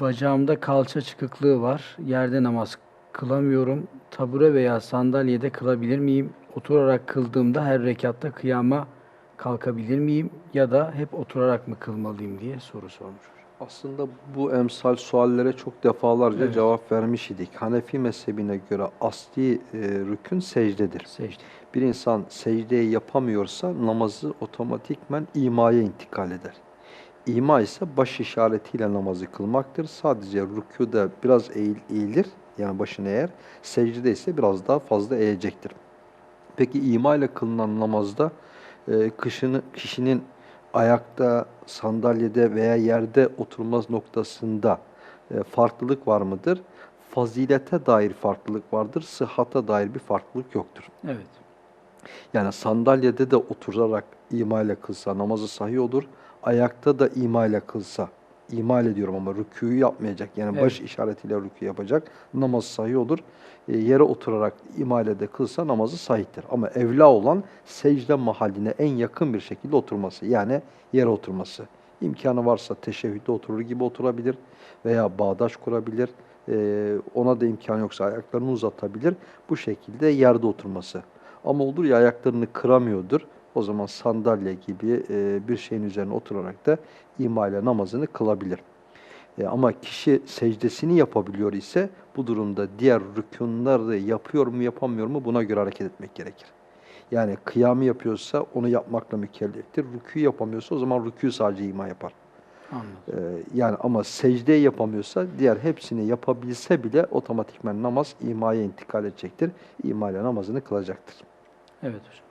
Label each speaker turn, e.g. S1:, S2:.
S1: Bacağımda kalça çıkıklığı var. Yerde namaz kılamıyorum. Tabure veya sandalyede kılabilir miyim? Oturarak kıldığımda her rekatta kıyama kalkabilir miyim? Ya da hep oturarak mı kılmalıyım diye soru sormuş.
S2: Aslında bu emsal suallere çok defalarca
S1: Evet.
S2: cevap vermiş idik. Hanefi mezhebine göre asli e, rükün secdedir.
S1: Secde.
S2: Bir insan secdeyi yapamıyorsa namazı otomatikmen imaya intikal eder. İma ise baş işaretiyle namazı kılmaktır. Sadece rükuda biraz eğil, eğilir, yani başını eğer, secdede ise biraz daha fazla eğecektir. Peki ima ile kılınan namazda e, kışını, kişinin ayakta, sandalyede veya yerde oturmaz noktasında e, farklılık var mıdır? Fazilete dair farklılık vardır, sıhhata dair bir farklılık yoktur.
S1: Evet.
S2: Yani sandalyede de oturarak ima ile kılsa namazı sahih olur. Ayakta da ima ile kılsa, ima ile diyorum ama rükûyu yapmayacak. Yani
S1: Evet.
S2: baş işaretiyle rükû yapacak. Namaz sahih olur. E, yere oturarak ima ile de kılsa namazı sahihtir. Ama evla olan secde mahalline en yakın bir şekilde oturması. Yani yere oturması. İmkanı varsa teşehhüde oturur gibi oturabilir veya bağdaş kurabilir. E, ona da imkan yoksa ayaklarını uzatabilir. Bu şekilde yerde oturması. Ama olur ya ayaklarını kıramıyordur. O zaman sandalye gibi e, bir şeyin üzerine oturarak da ima ile namazını kılabilir. E, ama kişi secdesini yapabiliyor ise bu durumda diğer rükunları yapıyor mu yapamıyor mu buna göre hareket etmek gerekir. Yani kıyamı yapıyorsa onu yapmakla mükelleftir. Rükû yapamıyorsa o zaman rükû sadece ima yapar.
S1: Anladım.
S2: E, yani ama secdeyi yapamıyorsa diğer hepsini yapabilse bile otomatikmen namaz imaya intikal edecektir. İma ile namazını kılacaktır.
S1: Evet hocam.